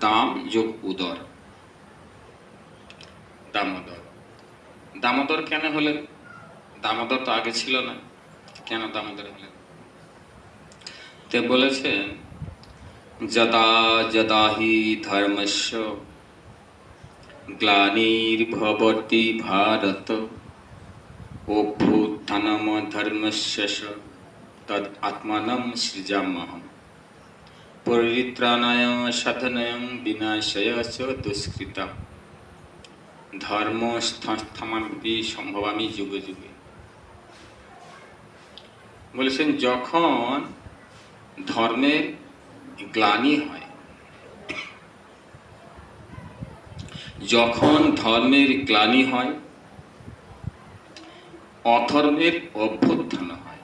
দাম যোগ উদর। দামোদর। দামোদর কেন হলেন? দামোদর তো আগে ছিল না। কেন দামোদর হলেন? তে বলেছেন যদা যদা হি ধর্মস্য, গ্লানির্ভবতি ভারত, অভ্যুত্থানম ধর্মস্য তদ আত্মানম সৃজাম্যহম। পরিত্রাণায়, সাধনায় বিনাশয় দুষ্কৃতা। ধর্ম স্থামাপি সম্ভবামি যুগে যুগে। বলেছেন, যখন ধর্মের গ্লানি হয়, যখন ধর্মের গ্লানি হয়, অধর্মের অভ্যুত্থান হয়।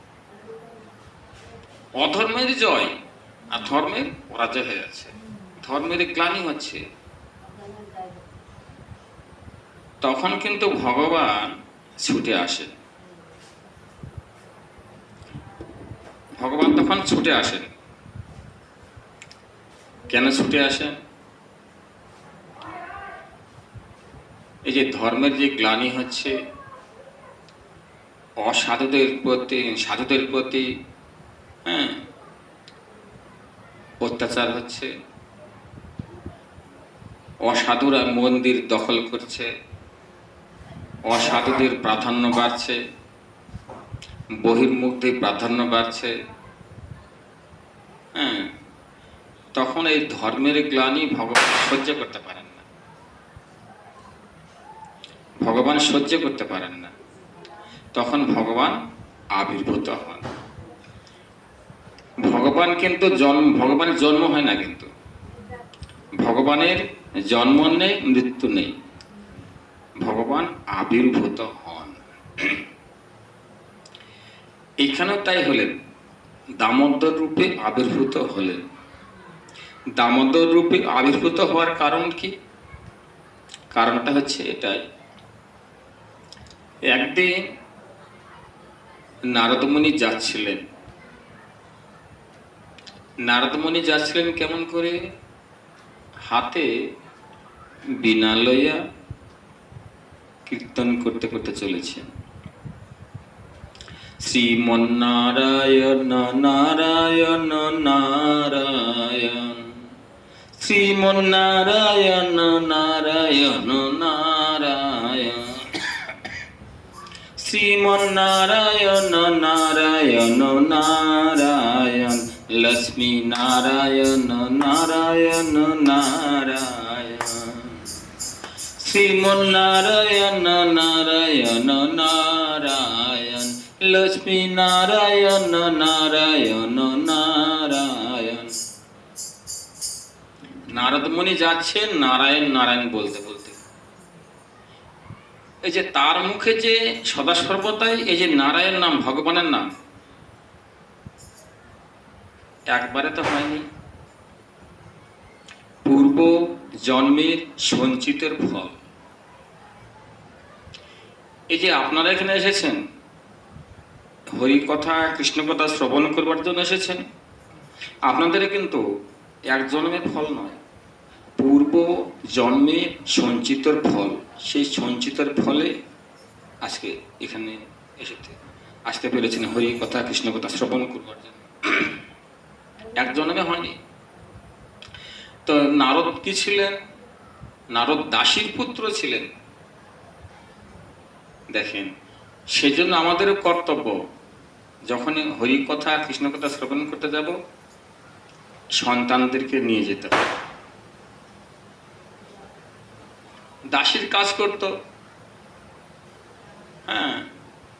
অধর্মের জয়। আর ধর্মের পরাজয় হয়ে আছে ধর্মের গ্লানি হচ্ছে। তখন কিন্তু ভগবান ছুটে আসেন। ভগবান তখন ছুটে আসেন। কেন ছুটে আসেন? এই যে ধর্মের যে গ্লানি হচ্ছে, অসাধুদের প্রতি, সাধুদের প্রতি হ্যাঁ অত্যাচার হচ্ছে। অসাধুরা মন্দির দখল করছে। অসাধুদের প্রাধান্য বাড়ছে। বহির্মুখদের প্রাধান্য বাড়ছে। হ্যাঁ তখন এই ধর্মের গ্লানি ভগবান সহ্য করতে পারেন না। ভগবান সহ্য করতে পারেন না। তখন ভগবান আবির্ভূত হন। ভগবান কিন্তু জন্ম, ভগবানের জন্ম হয় না কিন্তু। ভগবানের জন্ম নেই, মৃত্যু নেই। ভগবান আবির্ভূত হন। এখানেও তাই হলেন। দামোদর রূপে আবির্ভূত হলেন। দামোদর রূপে আবির্ভূত হওয়ার কারণ কি? কারণটা হচ্ছে এটাই। একদিন নারদমণি যাচ্ছিলেন। নারদমণি যাচ্ছিলেন কেমন করে? হাতে বিনা লইয়া কীর্তন করতে করতে চলেছেন। শ্রীমন্নারায়ণ নারায়ণ নারায়ণ, শ্রীমন্নারায়ণ নারায়ণ নারায়ণ, শ্রীমন্নারায়ণ নারায়ণ নারায়ণ লক্ষ্মী নারায়ণ নারায়ণ নারায়ণ শ্রীমন্নারায়ণ নারায়ণ নারায়ণ লক্ষ্মী নারায়ণ নারায়ণ নারায়ণ নারদমণি যাচ্ছেন নারায়ণ নারায়ণ বলতে বলতে এই যে তার মুখে যে সদা সর্বদাই এই যে নারায়ণ নাম, ভগবানের নাম একবারে তো হয়নি। পূর্ব জন্মের সঞ্চিতের ফল। এই যে আপনারা এখানে এসেছেন হরি কথা কৃষ্ণ কথা শ্রবণ করবার জন্য এসেছেন আপনাদের কিন্তু এক জন্মের ফল নয়। পূর্ব জন্মে সঞ্চিতর ফল, সেই সঞ্চিতর ফলে আজকে এখানে এসেছে। আসতে পেরেছেন হরি কথা কৃষ্ণ কথা শ্রবণ করবার জন্য। এক জন্মে হয়নি। তো নারদ কি ছিলেন? নারদ দাসীর পুত্র ছিলেন। দেখেন, সেজন্য আমাদেরও কর্তব্য যখন হরি কথা কৃষ্ণ কথা শ্রবণ করতে যাব, সন্তানদেরকে নিয়ে যেতে হবে। দাসীর কাজ করত। হ্যাঁ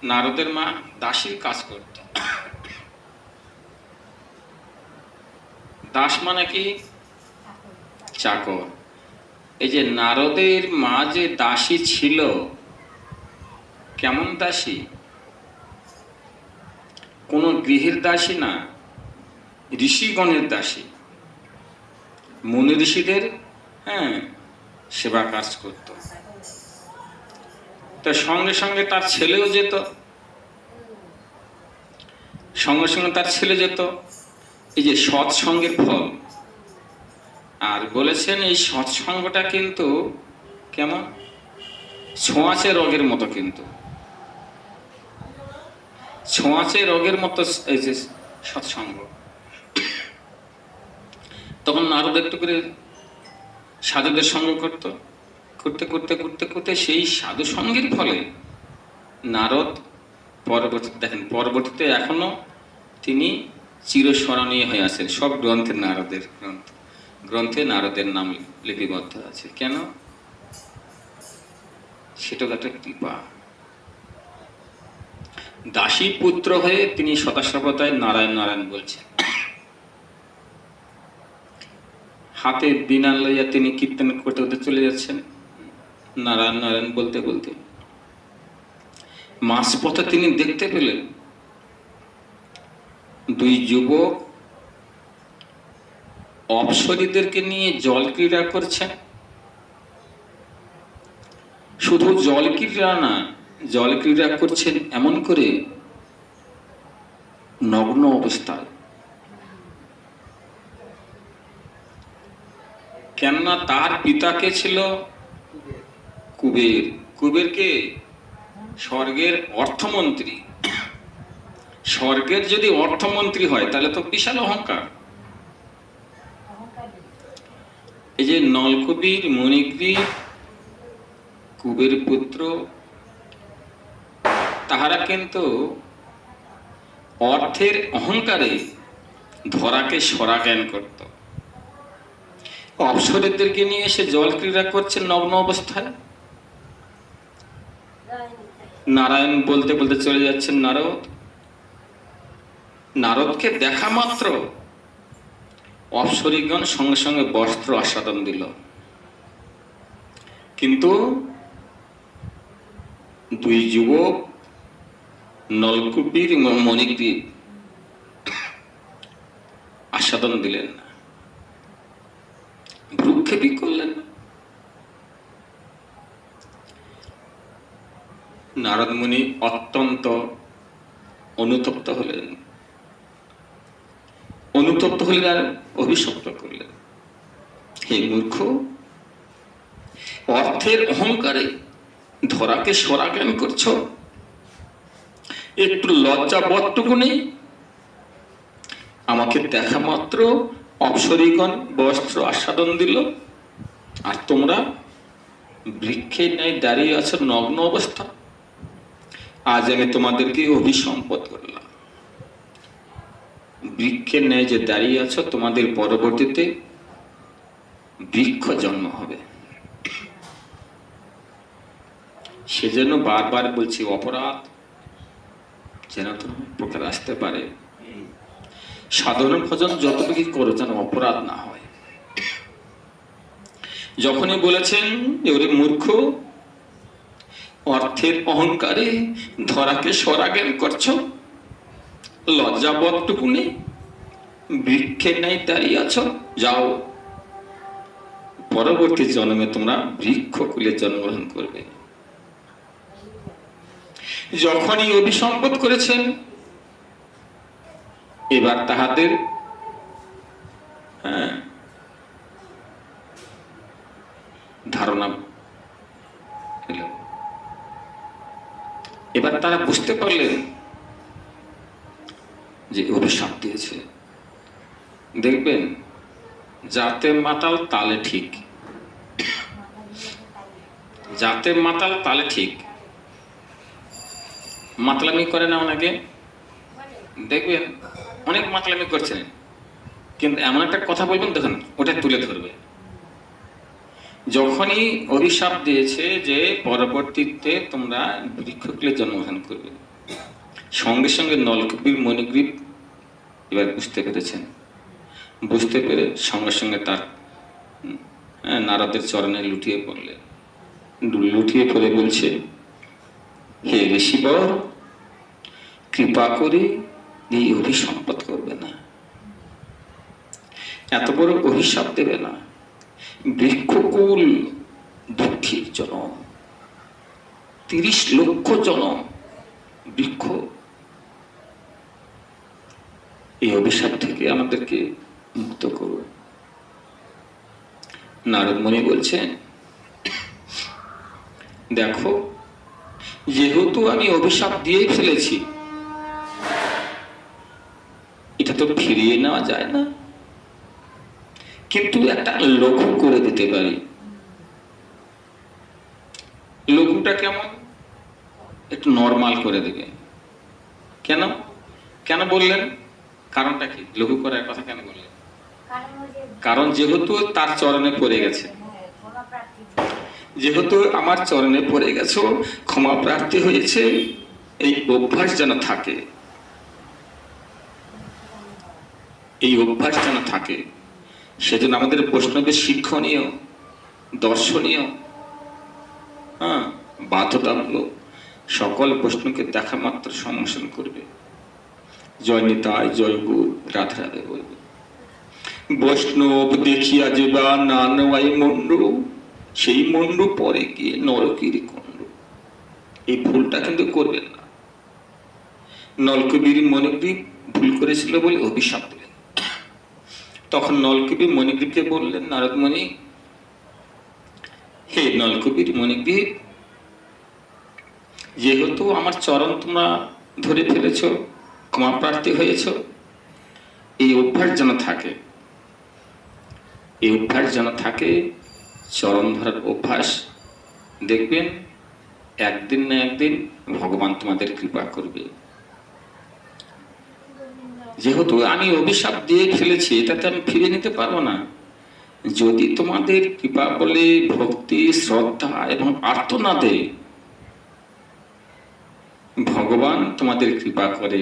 নারদের মা দাসীর কাজ করত। দাস মানে কি? চাকর। এই যে নারদের মা যে দাসী ছিল, কেমন দাসী? কোনো গৃহের দাসী না, ঋষিগণের দাসী। মুনি ঋষিদের হ্যাঁ সেবা কাজ করত। তো সঙ্গে সঙ্গে তার ছেলেও যেত। সঙ্গে সঙ্গে তার ছেলে যেত। এই যে সৎসঙ্গের ফল। আর বলেছেন এই সৎসঙ্গটা কিন্তু কেমন? ছোঁয়াচে রোগের মতো কিন্তু। ছোঁয়াচে রোগের মতো এই যে সৎসঙ্গ। তখন নারদ একটু করে সাধুদের সঙ্গ করত। করতে করতে করতে করতে সেই সাধু সঙ্গের ফলে নারদ পরবর্তীতে দেখেন, পরবর্তীতে এখনও তিনি চিরস্মরণীয় হয়ে আছেন। সব গ্রন্থে নারদের গ্রন্থ। গ্রন্থে নারদের নাম লিপিবদ্ধ আছে। কেন? সেটা একটা কৃপা। দাসী পুত্র হয়ে তিনি সদাসর্বদায় নারায়ণ নারায়ণ বলছেন। হাতে বিনা লইয়া তিনি কীর্তন করতে করতে চলে যাচ্ছেন। নারায়ণ নারায়ণ বলতে বলতে। মাঝপথে তিনি দেখতে পেলেন দুই যুবক অপসরীদেরকে নিয়ে জল ক্রীড়া করছেন শুধু জল ক্রীড়া না, জল ক্রীড়া করছেন এমন করে নগ্ন অবস্থায়। কেননা তার পিতাকে ছিল? কুবের। কুবেরকে স্বর্গের অর্থমন্ত্রী স্বর্গের যদি অর্থমন্ত্রী হয় তাহলে তো বিশাল অহংকার। এই যে নলকবির মণিগ্রীব কুবের পুত্র তাহারা কিন্তু অর্থের অহংকারে ধরাকে সরা জ্ঞান করত। অপসরীদেরকে নিয়ে এসে জল ক্রীড়া করছে নগ্ন অবস্থায়। নারায়ণ বলতে বলতে চলে যাচ্ছেন নারদ। নারদকে দেখা মাত্র। অপসরীগণ সঙ্গে সঙ্গে বস্ত্র আস্বাদন দিল। কিন্তু দুই যুবক নলকূপির মণিগ্রীব আস্বাদন দিলেন। না ভ্রুক্ষেপই করলেন না। নারদমুনি অত্যন্ত অনুতপ্ত হলেন। অনুতপ্ত হলেন আর অভিশপ্ত করলেন। হে মূর্খ, অর্থের অহংকারে ধরাকে সরা জ্ঞান করছ? একটু লজ্জা বটটুকু নেই? আমাকে দেখা মাত্র অপসরীগণ বস্ত্র আস্বাদন দিল। আর তোমরা বৃক্ষের ন্যায় দাঁড়িয়ে আছো নগ্ন অবস্থা। আজ আমি তোমাদেরকে অভিসম্পদ করলাম। বৃক্ষের ন্যায় যে দাঁড়িয়ে আছো, তোমাদের পরবর্তীতে বৃক্ষ জন্ম হবে। সেজন্য বারবার বলছি, অপরাধ যেন তোমার প্রকার আসতে পারে। সাধারণ ভজন যতটুকু করো যেন অপরাধ না হয়। যখনই বলেছেন ওরে মূর্খ, অর্থের অহংকারে ধরাকে সরাজ্ঞান করছ লজ্জাবতটুকু নেই? বৃক্ষের নাই দাঁড়িয়ে আছো? যাও। পরবর্তী জন্মে তোমরা বৃক্ষ কুলে জন্মগ্রহণ করবে। যখনই অভিসম্পদ করেছেন এবার তাহাদের হ্যাঁ, ধারণা এবার তারা বুঝতে পারলেন যে অভিশাপ দিয়েছে। দেখবেন, যাতে মাতাল তালে ঠিক। যাতে মাতাল তালে ঠিক। মাতলামি করে না ওনাকে? দেখবেন, অনেক মাতলামি করছেন। কিন্তু এমন একটা কথা বলবেন, দেখুন, ওটা তুলে ধরবে। যখনই অভিশাপ দিয়েছে যে পরবর্তীতে তোমরা বৃক্ষকুলে জন্মগ্রহণ করবে। সঙ্গে সঙ্গে নলকূপির মণিগ্রীব এবার বুঝতে পেরেছেন। বুঝতে পেরে সঙ্গে সঙ্গে তার হ্যাঁ, নারদের চরণে লুটিয়ে পড়লেন। লুটিয়ে পড়ে বলছে হে ঋষিবর কৃপা করে এই অভিসম্পদ করবে না। এত বড় অভিশাপ দেবে না। বৃক্ষকুল দুঃখীর জনম তিরিশ লক্ষ জনম বৃক্ষ এই অভিশাপ থেকে আমাদেরকে মুক্ত করুন। নারদমণি বলছেন দেখো, যেহেতু আমি অভিশাপ দিয়েই ফেলেছি, এটা তো ফিরিয়ে নেওয়া যায় না। কিন্তু একটা লঘু করে দিতে পারি। লঘুটা কেমন? একটু নর্মাল করে দেবে। কেন? কেন বললেন? কারণটা কি? লঘু করার কথা কেন বললেন? কারণ যেহেতু তার চরণে পড়ে গেছে। যেহেতু আমার চরণে পড়ে গেছো ক্ষমা প্রার্থী হয়েছে এই অভ্যাস যেন থাকে। এই অভ্যাস যেন থাকে সেজন্য আমাদের বৈষ্ণবের শিক্ষণীয় দর্শনীয় হ্যাঁ বাধ্যতামূলক সকল প্রশ্নকে দেখা মাত্র সম্মোষণ করবে। জয় নিতাই, জয় গুরু, রাধে রাধে বলবে। বৈষ্ণব দেখিয়া যেবা না নয় মন্ডু, সেই মন্ডু পরে গিয়ে নরকির কুণ্ড এই ভুলটা কিন্তু করবেন না। নলকবির মণিগ্রীব ভুল করেছিল বলে অভিশাপ দিলেন তখন নলকবি মণিগ্রীবকে বললেন, নারদমণি, হে নলকবির মণিগ্রীব যেহেতু আমার চরণ তোমরা ধরে ফেলেছ ক্ষমা প্রার্থী হয়েছ। এই অভ্যাস যেন থাকে, এই অভ্যাস যেন থাকে, চরণ ধরার অভ্যাস, দেখবেন একদিন না একদিন ভগবান তোমাদের কৃপা করবে। যেহেতু আমি অভিশাপ দিয়ে ফেলেছি, এটাতে আমি ফিরে নিতে পারব না। যদি তোমাদের কৃপা বলে ভক্তি, শ্রদ্ধা এবং আর্তনাদে ভগবান তোমাদের কৃপা করে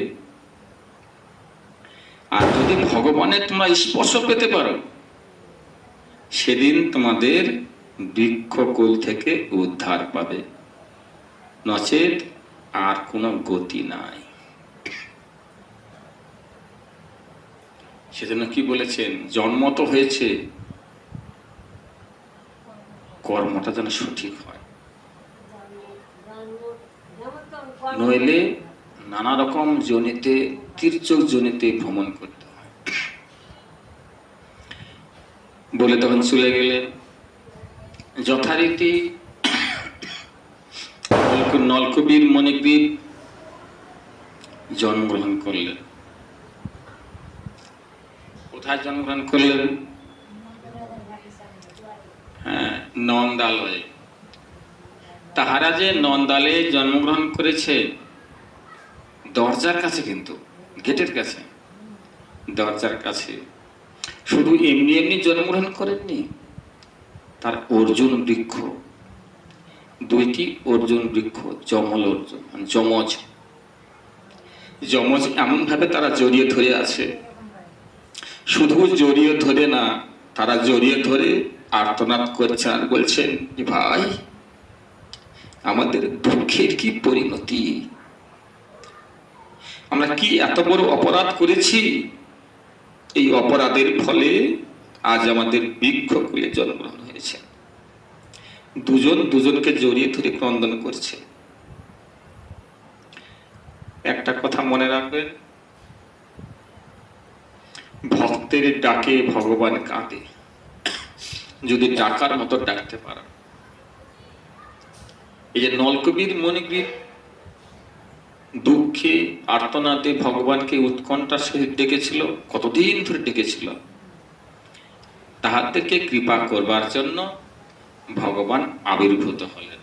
আর যদি ভগবানের তোমরা স্পর্শ পেতে পারো। সেদিন তোমাদের বৃক্ষকুল থেকে উদ্ধার পাবে। নচেত আর কোনো গতি নাই। সেজন্য কি বলেছেন? জন্ম তো হয়েছে। কর্মটা যেন সঠিক হয়। নইলে নানা রকম জনিতে তীর্যক জনিতে ভ্রমণ করতে হয়। বলে তখন চলে গেলেন যথারীতি নলক- নলকবির মণিগ্রীব জন্মগ্রহণ করলেন। কোথায় জন্মগ্রহণ করলেন? হ্যাঁ নন্দালয়ে। তাহারা যে নন্দালে জন্মগ্রহণ করেছে দরজার কাছে কিন্তু, গেটের কাছে। দরজার কাছে। শুধু এমনি এমনি জন্মগ্রহণ করেননি, তার অর্জুন বৃক্ষ। দুইটি অর্জুন বৃক্ষ জমল অর্জুন মানে যমজ। যমজ এমনভাবে তারা জড়িয়ে ধরে আছে। শুধু জড়িয়ে ধরে না, তারা জড়িয়ে ধরে আর্তনাদ করছেন আর বলছেন ভাই, আমাদের দুঃখের কি পরিণতি? আমরা কি এত বড় অপরাধ করেছি? এই অপরাধের ফলে আজ আমাদের বৃক্ষ বৃক্ষকুলে জন্মগ্রহণ হয়েছে। দুজন দুজনকে জড়িয়ে ধরে ক্রন্দন করছে। একটা কথা মনে রাখবেন, ভক্তের ডাকে ভগবান কাঁদে। যদি ডাকার মতো ডাকতে পারা এই যে নলকবির মণিগ্রীব দুঃখে আর্তনাদে ভগবানকে উৎকণ্ঠার সহিত ডেকেছিল, কতদিন ধরে ডেকেছিল? তাহাদেরকে কৃপা করবার জন্য ভগবান আবির্ভূত হলেন।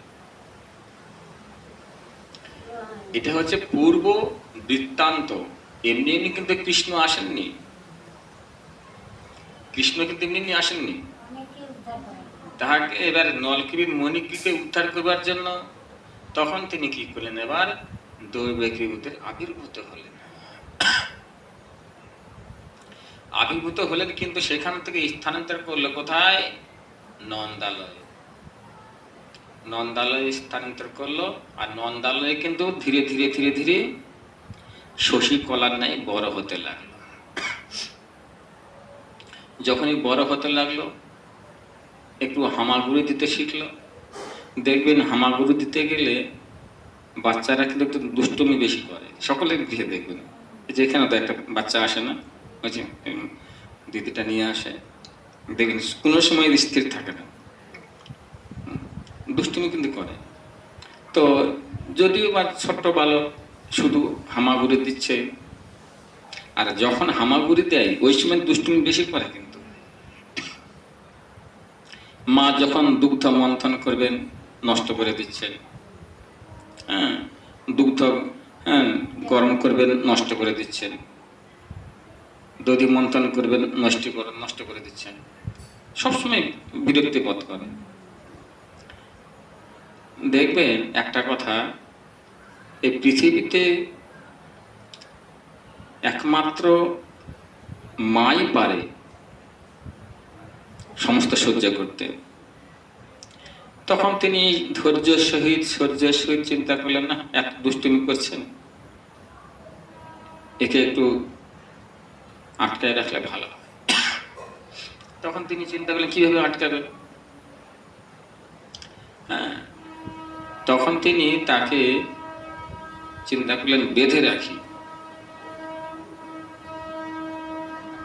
এটা হচ্ছে পূর্ব বৃত্তান্ত। এমনি এমনি কিন্তু কৃষ্ণ আসেননি। কৃষ্ণ কিন্তু এমনি এমনি আসেননি। তাহাকে এবার নলকিবির মণিকৃকে উদ্ধার করবার জন্য তখন তিনি কি করলেন? এবার দৈবেকীভূতের আবির্ভূত হলেন। আবির্ভূত হলেন কিন্তু সেখান থেকে স্থানান্তর করল কোথায়? নন্দালয়। নন্দালয়ে স্থানান্তর করল আর নন্দালয়ে কিন্তু ধীরে ধীরে ধীরে ধীরে শশী কলার নাই বড় হতে লাগল। যখনই বড় হতে লাগল, একটু হামাগুড়ি দিতে শিখলো। দেখবেন হামাগুড়ি দিতে গেলে বাচ্চারা কিন্তু একটু দুষ্টুমি বেশি করে। সকলের গৃহে দেখবেন। যে এখানে তো একটা বাচ্চা আসে না? ওই যে দিদিটা নিয়ে আসে। দেখবেন কোনো সময় স্থির থাকে না। দুষ্টুমি কিন্তু করে। তো যদিও বা ছোট্ট বালক শুধু হামাগুড়ি দিচ্ছে, আর যখন হামাগুড়ি দেয়, ওই সময় দুষ্টুমি বেশি করে কিন্তু। মা যখন দুগ্ধ মন্থন করবেন, নষ্ট করে দিচ্ছেন হ্যাঁ দুগ্ধ হ্যাঁ গরম করবেন, নষ্ট করে দিচ্ছেন। দধি মন্থন করবেন, নষ্ট করে নষ্ট করে দিচ্ছেন। সবসময় বিরক্তি বোধ করে দেখবেন, একটা কথা, এই পৃথিবীতে একমাত্র মাই পারে সমস্ত সহ্য করতে। তখন তিনি ধৈর্য সহিত সহ্যের সহিত চিন্তা করলেন, না, এত দুষ্টুমি করছেন। একে একটু আটকায় রাখলে ভালো তখন তিনি চিন্তা করলেন, কীভাবে আটকাবেন? হ্যাঁ তখন তিনি তাকে চিন্তা করলেন, বেঁধে রাখি।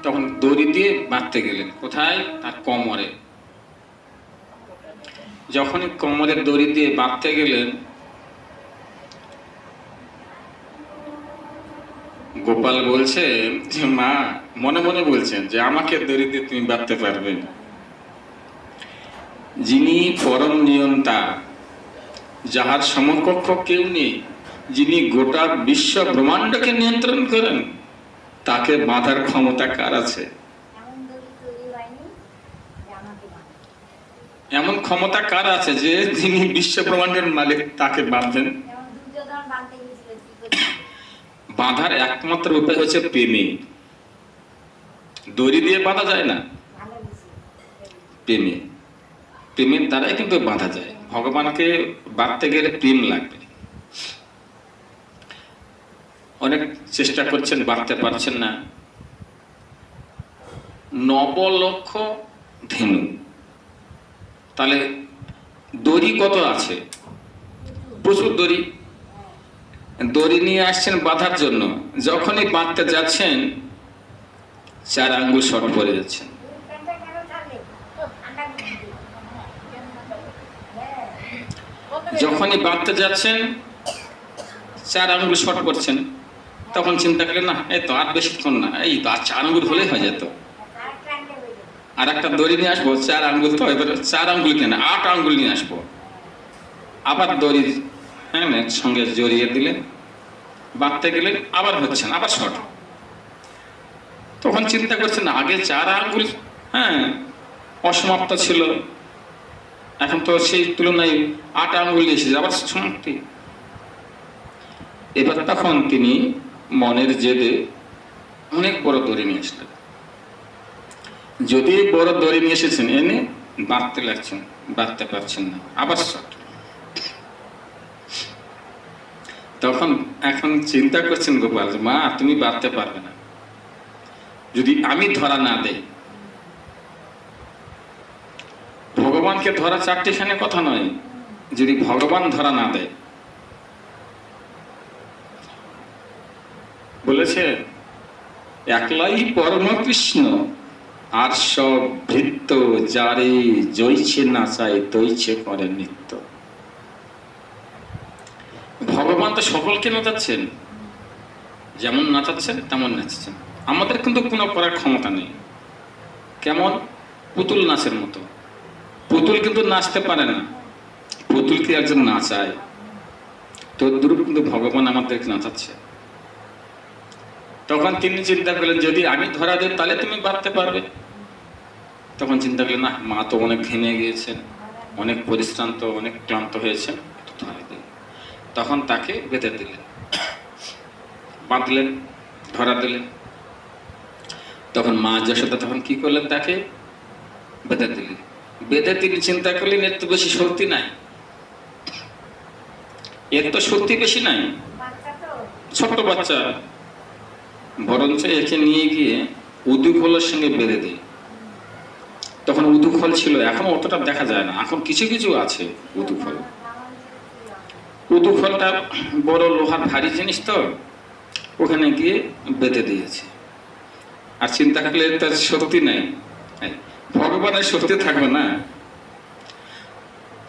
তখন দড়ি দিয়ে বাঁধতে গেলেন। কোথায়? তার কোমরে। যখনই কোমরের দড়ি দিয়ে বাঁধতে গেলেন, গোপাল বলছে যে, মা, মনে মনে বলছেন যে আমাকে দড়ি দিয়ে তুমি বাঁধতে পারবে যিনি পরম নিয়ন্তা, যাহার সমকক্ষ কেউ নেই, যিনি গোটা বিশ্ব ব্রহ্মাণ্ডকে নিয়ন্ত্রণ করেন, তাকে বাঁধার ক্ষমতা কার আছে এমন দড়ি তৈরি হয়নি যে আমাকে বাঁধে। এমন ক্ষমতা কার আছে যে যিনি বিশ্ব ব্রহ্মাণ্ডের মালিক তাকে করছিল? বাঁধার একমাত্র উপায় হচ্ছে প্রেমে দড়ি দিয়ে বাঁধা যায় না? প্রেমে প্রেমের দ্বারাই কিন্তু বাঁধা যায়। ভগবানকে বাঁধতে গেলে প্রেম লাগবে। অনেক চেষ্টা করছেন, বাঁধতে পারছেন না। নবলক্ষ ধেনু। তাহলে দড়ি কত আছে? প্রচুর দড়ি। দড়ি নিয়ে আসছেন বাঁধার জন্য। যখনই বাঁধতে যাচ্ছেন, চার আঙ্গুল শর্ট পড়ে যাচ্ছেন। যখনই বাঁধতে যাচ্ছেন, চার আঙ্গুল শর্ট করছেন তখন চিন্তা করলেন, না, এই তো আর বেশিক্ষণ না, এই তো আর চার আঙ্গুল হলেই হয়ে যেত আর প্যান্টটা হয়ে গেছে। আর একটা দড়ি নিয়ে আসব, চার আঙ্গুল তো এবার চার আঙ্গুল কেন আট আঙ্গুল নিয়ে আসব। আবার দড়ি হ্যাঁ সঙ্গে জড়িয়ে দিলেন বাঁধতে গেলেন আবার হচ্ছেন আবার শর্ট। তখন চিন্তা করছেন, আগে চার আঙ্গুল হ্যাঁ অসমাপ্ত ছিল। এখন তো সেই তুলনায় আট আঙ্গুল এসেছে, আবার সমাপ্তি। এবার তখন তিনি মনের জেদে অনেক বড় দড়ি নিয়ে আসলেন। যদি বড় দড়ি নিয়ে এসেছেন, এনে বাঁধতে লাগছেন, বাঁধতে পারছেন না। আবার তখন এখন চিন্তা করছেন, গোপাল মা তুমি বাঁধতে পারবে না। যদি আমি ধরা না দেই, ভগবানকে ধরা চারটিখানে কথা নয়, যদি ভগবান ধরা না দেয়, বলেছে, একলাই পরম কৃষ্ণ আর সব ভৃত্য যারে জইছে নাচায় তৈছে করে নৃত্য। ভগবান তো সকলকে নাচাচ্ছেন। যেমন নাচাচ্ছেন, তেমন নাচছেন আমাদের কিন্তু কোনো করার ক্ষমতা নেই। কেমন? পুতুল নাচের মতো। পুতুল কিন্তু নাচতে পারে না। পুতুলকে একজন নাচায় তদ্রুপ কিন্তু ভগবান আমাদেরকে নাচাচ্ছে। তখন তিনি চিন্তা করলেন, যদি আমি ধরা দিই, তাহলে তুমি বাঁধতে পারবে। তখন চিন্তা করলেন না মা তো অনেক ঘেমে গিয়েছেন, অনেক পরিশ্রান্ত, অনেক ক্লান্ত হয়েছেন, একটু দিই তখন তাকে বেঁধে দিলেন, বাঁধলেন, ধরা দিলেন। তখন মা যশোদা তখন কি করলেন তাকে? বেঁধে দিলেন। বেঁধে তিনি চিন্তা করলেন, এর তো বেশি শক্তি নাই। এর তো শক্তি বেশি নাই? ছোট্ট বাচ্চা। বরঞ্চ একে নিয়ে গিয়ে উদুখোলের সঙ্গে বেঁধে দিই তখন উদুখল ছিল, এখন অতটা দেখা যায় না। এখন কিছু কিছু আছে উদুখল উদুখলটা বড় লোহার ভারী জিনিস তো, ওখানে গিয়ে বেঁধে দিয়েছে। আর চিন্তা করলে তার শক্তি নেই। ভগবানের শক্তি থাকবে না।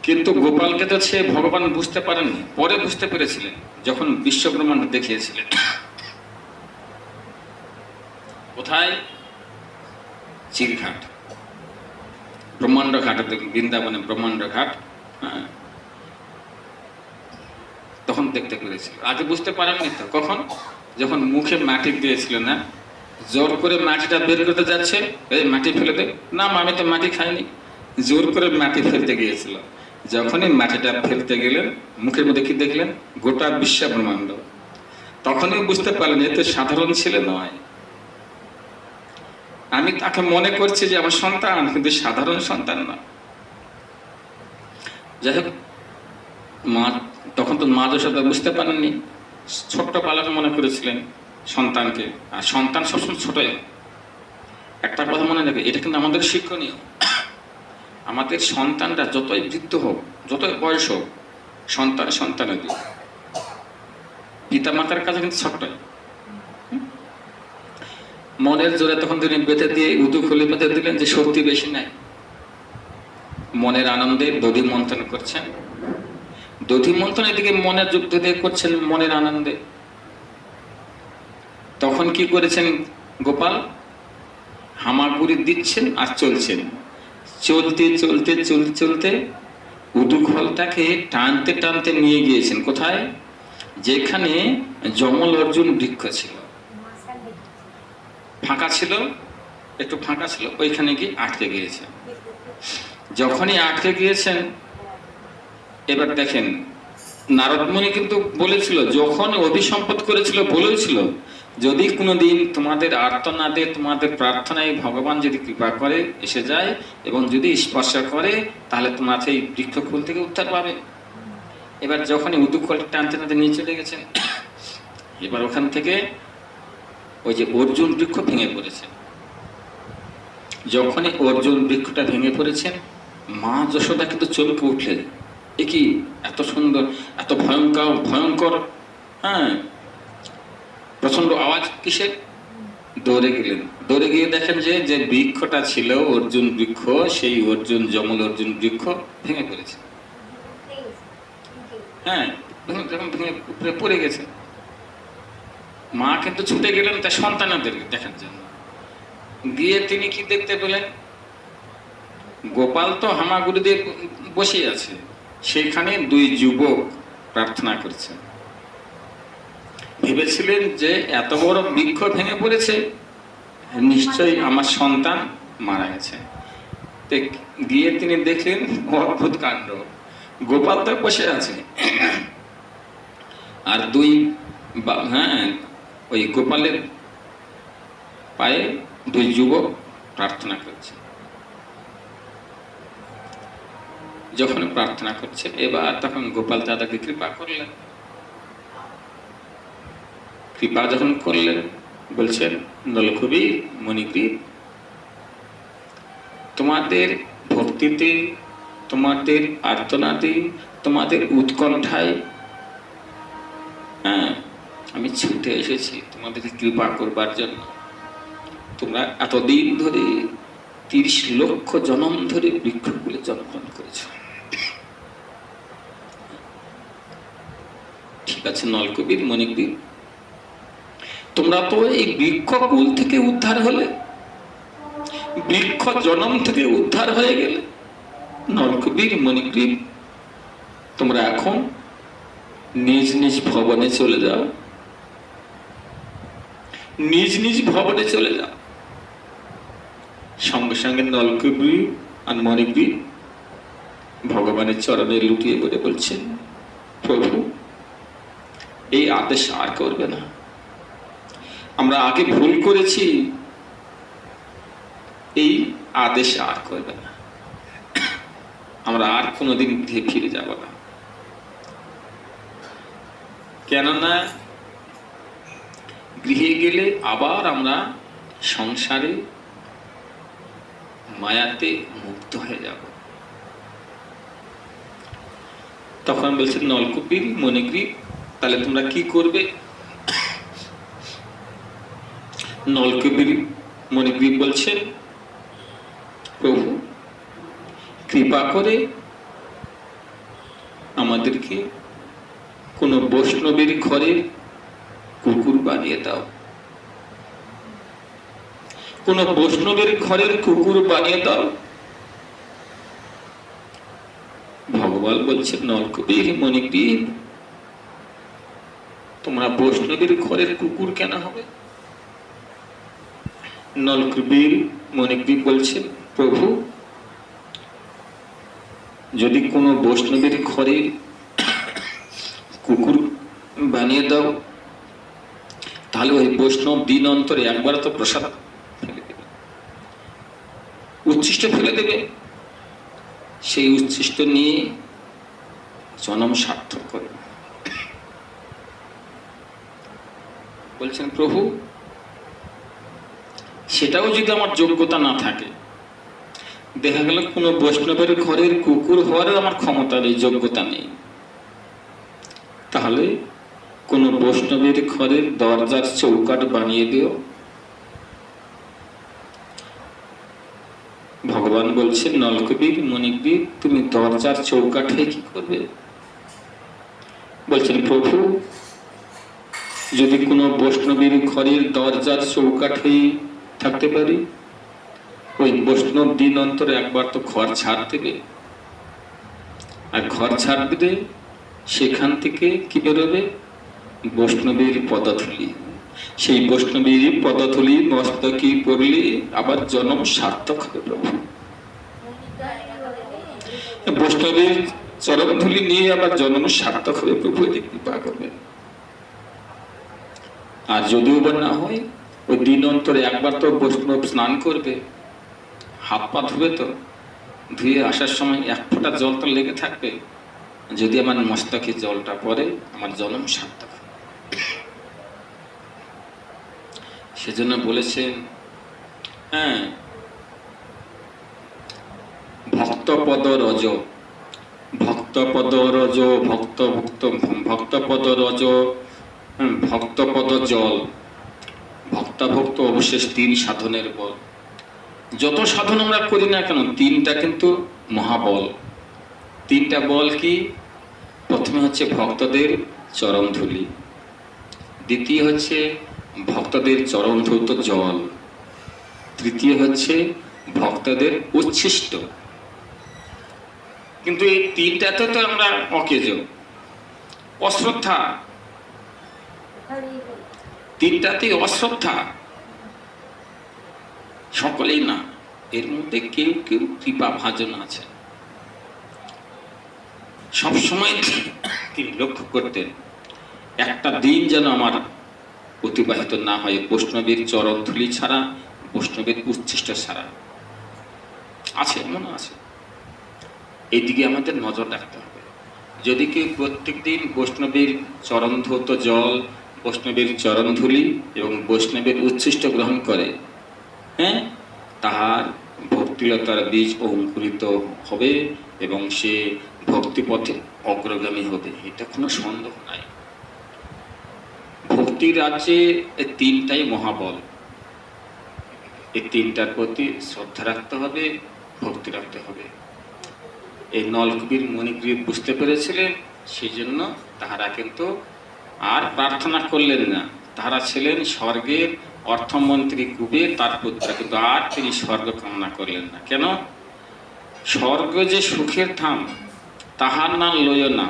কিন্তু গোপালকে তো সে ভগবান বুঝতে পারেননি, পরে বুঝতে পেরেছিলেন, যখন বিশ্বব্রহ্মাণ্ড দেখিয়েছিলেন। কোথায়? চিরঘাট ব্রহ্মাণ্ড ঘাট বৃন্দাবনে ব্রহ্মাণ্ড ঘাট হ্যাঁ। তখন দেখতে পেরেছিল। আগে বুঝতে পারেননি তো, কখন? যখন মুখে মাটি দিয়েছিল না, জোর করে মাটিটা বের করতে যাচ্ছে, এই মাটি ফেলে দে। না আমি তো মাটি খাইনি। জোর করে মাটি ফেলতে গিয়েছিল। যখনই মাটিটা ফেলতে গেলেন, মুখের মধ্যে কি দেখলেন? গোটা বিশ্ব ব্রহ্মাণ্ড। তখনই বুঝতে পারলেন এ তো সাধারণ ছেলে নয়। আমি তাকে মনে করছি যে আমার সন্তান, কিন্তু সাধারণ সন্তান না। যাই হোক, মা তখন তো মা যশোদা বুঝতে পারেননি। ছোট্ট বালক মনে করেছিলেন সন্তানকে। আর সন্তান সবসময় ছোটই। একটা কথা মনে রাখবে, এটা কিন্তু আমাদের শিক্ষণীয়। আমাদের সন্তানরা যতই বৃদ্ধ হোক, যতই বয়স হোক, সন্তান সন্তানের পিতা মাতার কাছে কিন্তু ছোট্টই। মনের জোরে তখন তিনি বেঁধে দিয়ে উদু খুলে বেঁধে দিলেন যে শক্তি বেশি নাই। মনের আনন্দে দধি মন্থন করছেন। দধি মন্থন এদিকে মনের যুক্ত দিয়ে করছেন মনের আনন্দে। তখন কি করেছেন গোপাল? হামাগুড়ি দিচ্ছেন আর চলছেন। চলতে চলতে চলতে চলতে উদুখলটাকে টানতে টানতে নিয়ে গিয়েছেন। কোথায়? যেখানে জমল অর্জুন বৃক্ষ ছিল। ফাঁকা ছিল, একটু ফাঁকা ছিল, ওইখানে গিয়ে আটকে গিয়েছে। যখনই আটকে গিয়েছেন, এবার দেখেন, নারদমণি কিন্তু বলেছিল, যখন অভিসম্পদ করেছিল, বলেছিল, যদি কোনোদিন তোমাদের আর্তনাদে, তোমাদের প্রার্থনায় ভগবান যদি কৃপা করে, এসে যায় এবং যদি স্পর্শ করে, তাহলে তোমরা সেই বৃক্ষকুল থেকে উদ্ধার পাবে। এবার যখনই উদুকল টানতে টানতে নিয়ে চলে গেছেন, এবার ওখান থেকে ওই যে অর্জুন বৃক্ষ ভেঙে পড়েছে। যখনই অর্জুন বৃক্ষটা ভেঙে পড়েছেন মা যশোদা কিন্তু চমকে উঠলেন। এ কি এত সুন্দর, এত ভয়ঙ্কর ভয়ঙ্কর হ্যাঁ? প্রচণ্ড আওয়াজ কিসের? দৌড়ে গেলেন। দৌড়ে গিয়ে দেখেন যে যে বৃক্ষটা ছিল অর্জুন বৃক্ষ, সেই অর্জুন জমল অর্জুন বৃক্ষ ভেঙে পড়েছে। হ্যাঁ ভেঙে- পড়ে গেছে। মা কিন্তু ছুটে গেলেন তার সন্তানদেরকে দেখার জন্য গিয়ে তিনি কি দেখতে পেলেন? গোপাল তো হামাগুড়ি দিয়ে বসে আছে। সেখানে দুই যুবক প্রার্থনা করছে। ভেবেছিলেন যে এত বড় বৃক্ষ ভেঙে পড়েছে, নিশ্চয়ই আমার সন্তান মারা গেছে। গিয়ে তিনি দেখলেন অদ্ভুত কাণ্ড। গোপাল তো বসে আছে। আর দুই হ্যাঁ ওই গোপালের পায়ে দুই যুবক প্রার্থনা করছে। যখন প্রার্থনা করছে, এবার তখন গোপাল দাদাকে কৃপা করলেন। কৃপা যখন করলেন, বলছেন নলকবি মণিগ্রীব তোমাদের ভক্তিতে, তোমাদের আর্তনাদে, তোমাদের উৎকণ্ঠায় হ্যাঁ আমি ছুটে এসেছি তোমাদেরকে কৃপা করবার জন্য। তোমরা এতদিন ধরে তিরিশ লক্ষ জনম ধরে বৃক্ষগুলি জন্মগ্রহণ করেছ। ঠিক আছে নলকবির মণিকবীর। তোমরা তো এই বৃক্ষকুল থেকে উদ্ধার হলে, বৃক্ষ জনম থেকে উদ্ধার হয়ে গেলে নলকবির মণিগ্রীব তোমরা এখন নিজ নিজ ভবনে চলে যাও। নিজ নিজ ভবনে চলে যাও। সঙ্গে সঙ্গে নলকবি আর মণিগ্রী ভগবানের চরণে লুটিয়ে পড়ে বলছেন, প্রভু, এই আদেশ আর করবে না। আমরা আগে ভুল করেছি, এই আদেশ আর করবে না। আমরা আর কোনোদিন ফিরে যাব না। কেননা গৃহে গেলে আবার আমরা সংসারে মায়াতে মুক্ত হয়ে যাব। তখন বলছে নলকূপির মণিগ্রীব তাহলে তোমরা কি করবে? নলকূপির মণিগ্রীব বলছেন প্রভু, কৃপা করে আমাদেরকে কোনো বৈষ্ণবের ঘরে কুকুর বানিয়ে দাও। কোন বৈষ্ণবের ঘরের কুকুর বানিয়ে দাও। ভগবান বলছেন নলকবীর মণিবীর তোমরা বৈষ্ণবের ঘরের কুকুর কেন হবে? নলকবীর মণিবীর বলছেন প্রভু, যদি কোনো বৈষ্ণবের ঘরে কুকুর বানিয়ে দাও তাহলে ওই বৈষ্ণব দিন অন্তরে একবার তো প্রসাদ উচ্ছিষ্ট ফেলে দেবে। সেই উচ্ছিষ্ট নিয়ে জনম সার্থক করবে বলছেন, প্রভু, সেটাও যদি আমার যোগ্যতা না থাকে, দেখা গেল কোনো বৈষ্ণবের ঘরের কুকুর হওয়ারও আমার ক্ষমতা নেই যোগ্যতা নেই। তাহলে কোনো বৈষ্ণবের ঘরের দরজার চৌকাট বানিয়ে দিও। ভগবান বলছেন নলকবীর মণিকবীর তুমি দরজার চৌকাঠে কি করবে? বলছেন, প্রভু, যদি কোনো বৈষ্ণবীর ঘরের দরজার চৌকাঠে থাকতে পারি, ওই বৈষ্ণব দিন অন্তরে একবার তো ঘর ছাড় দেবে। আর ঘর ছাড় দিলে সেখান থেকে কি বেরোবে? বৈষ্ণবীর পদধূলি। সেই বৈষ্ণবীর পদধূলি মস্তকি পড়লে? আবার জন্ম সার্থক হবে প্রভু। বৈষ্ণবীর চরণধূলি নিয়ে আবার জন্ম সার্থক হবে প্রভু এদিক কৃপা করবে আর যদিও বা না হয়, ওই দিন অন্তরে একবার তো বৈষ্ণব স্নান করবে, হাত পা ধুবে তো, ধুয়ে আসার সময় এক ফোঁটা জল তো লেগে থাকবে। যদি আমার মস্তকে জলটা পড়ে, আমার জন্ম সার্থক। সেজন্য বলেছেন হ্যাঁ ভক্তপদ রজ ভক্তপদ রজ ভক্ত ভক্ত ভক্তপদ রজ ভক্তপদ জল, ভক্তাভক্ত অবশেষ তিন সাধনের বল। যত সাধন আমরা করি না কেন, তিনটা কিন্তু মহাবল। তিনটা বল কি? প্রথমে হচ্ছে ভক্তদের চরম ধুলি দ্বিতীয় হচ্ছে ভক্তদের চরম ধৌত জল। তৃতীয় হচ্ছে ভক্তদের উচ্ছিষ্ট। কিন্তু এই তিনটাতে তো আমরা অকেজ। অশ্রদ্ধা। তিনটাতে অশ্রদ্ধা। সকলেই না। এর মধ্যে কেউ কেউ কৃপা ভাজন আছে সবসময় তিনি লক্ষ্য করতেন। একটা দিন যেন আমার অতিবাহিত না হয়, বৈষ্ণবের চরণ ধুলি ছাড়া, বৈষ্ণবের উচ্ছিষ্ট ছাড়া। আছে এমন আছে। এদিকে আমাদের নজর রাখতে হবে। যদি কেউ প্রত্যেক দিন বৈষ্ণবের চরণ ধৌত জল, বৈষ্ণবের চরণ ধুলি এবং বৈষ্ণবের উচ্ছিষ্ট গ্রহণ করে হ্যাঁ? তাহার ভক্তিলতার বীজ অঙ্কুরিত হবে এবং সে ভক্তিপথে অগ্রগামী হবে, এটা কোনো সন্দেহ নাই। ভক্তি রাজ্যে এই তিনটাই মহাবল। এই তিনটার প্রতি শ্রদ্ধা রাখতে হবে, ভক্তি রাখতে হবে। এই নলকবির মণিগ্রীব বুঝতে পেরেছিলেন সেই জন্য তাহারা কিন্তু আর প্রার্থনা করলেন না। তাহারা ছিলেন স্বর্গের অর্থমন্ত্রী কুবের তার পুত্র কিন্তু আর তিনি স্বর্গ কামনা করলেন না। কেন? স্বর্গ যে সুখের থাম তাহার নাম লয় না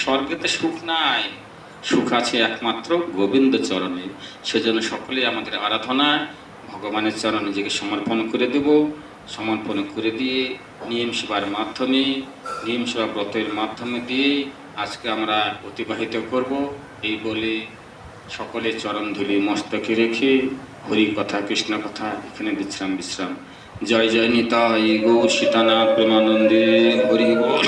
স্বর্গেতে সুখ নাই। সুখ আছে একমাত্র গোবিন্দ চরণে। সেজন্য সকলে আমাদের আরাধনা ভগবানের চরণে নিজেকে সমর্পণ করে দেব। সমর্পণ করে দিয়ে নিয়ম সেবার মাধ্যমে, নিয়ম সেবা ব্রতের মাধ্যমে দিয়ে আজকে আমরা অতিবাহিত করব। এই বলে সকলে চরণ ধুলি মস্তকে রেখে হরি কথা, কৃষ্ণ কথা, এখানে বিশ্রাম বিশ্রাম। জয় জয় নিতাই গৌর সীতানাথ প্রেমানন্দে। হরি বল।